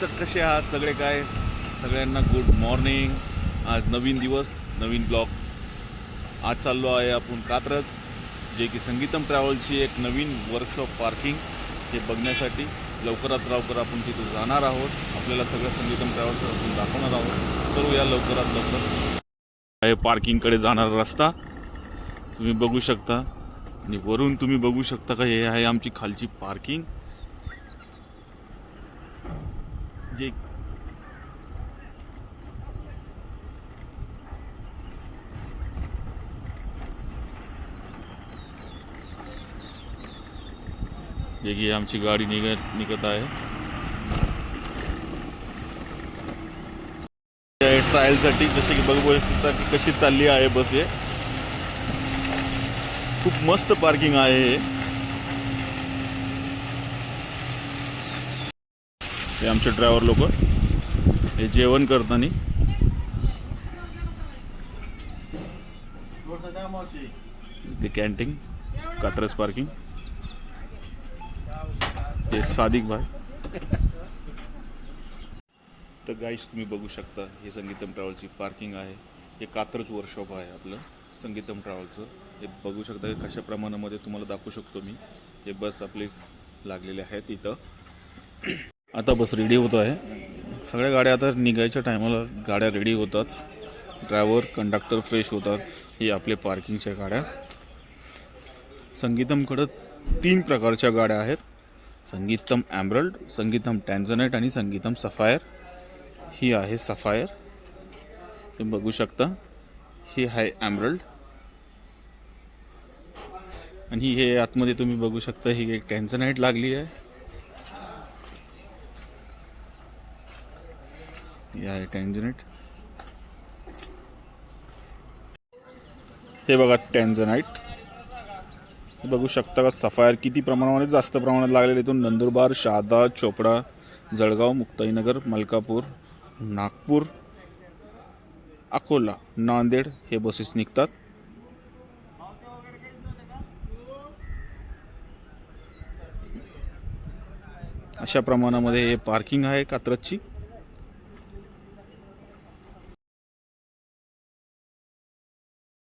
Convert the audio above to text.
तर कसे आहात सगळे काय? सगळ्यांना गुड मॉर्निंग आज नवीन दिवस नवीन ब्लॉग आज चाललो आहे आपण कात्रज जे की संगीतम ट्रॅव्हलची एक नवीन वर्कशॉप पार्किंग हे बघण्यासाठी. लवकरात लवकर आपण तिथे जाणार आहोत. आपल्याला सगळं संगीतम ट्रॅव्हल्स आपण दाखवणार आहोत. करू या लवकरात लवकर. आहे पार्किंगकडे जाणारा रस्ता. तुम्ही बघू शकता. आणि वरून तुम्ही बघू शकता का हे आहे आमची खालची पार्किंग जे देखिए की आमची गाडी निघत निघत आहे ट्रायलसाठी जसे की बघू शकता की कशी चालली आहे बस हे. खूप मस्त पार्किंग आहे हे आमचे ड्रायव्हर लोक. हे जेवण करताना. ते कॅन्टीन कात्रज पार्किंग हे सादिक भाई तर गाईस तुम्ही बघू शकता हे संगीतम ट्रॅव्हलची पार्किंग आहे. हे कात्रज वर्कशॉप आहे आपलं संगीतम ट्रॅव्हलचं हे बघू शकता कशा प्रमाणामध्ये तुम्हाला दाखवू शकतो मी. हे बस आपले लागलेले आहेत इथं आता बस रेडी होतो आहे. सगळ्या गाड्या आता निघायच्या टायमाला गाड्या रेडी होतात. ड्रायव्हर कंडक्टर फ्रेश होतात. हे आपले पार्किंगच्या गाड्या. संगीतमकडं तीन प्रकारच्या गाड्या आहेत. संगीतम ॲम्ब्रल्ड संगीतम टॅन्झनेट आणि संगीतम सफायर ही आहे सफायर तुम्ही बघू शकता. ही आहे ॲम्ब्रल्ड आणि हे आतमध्ये तुम्ही बघू शकता ही एक टॅन्झनाईट लागली आहे. या आहे टॅन्झनाईट हे बघा टँजनाईट बघू शकता का सफायर किती प्रमाणामध्ये जास्त प्रमाणात लागलेले इथून नंदुरबार शहादा चोपडा जळगाव मुक्ताईनगर मलकापूर नागपूर अकोला नांदेड हे बसेस निघतात. अशा प्रमाणामध्ये हे पार्किंग आहे कात्रजची.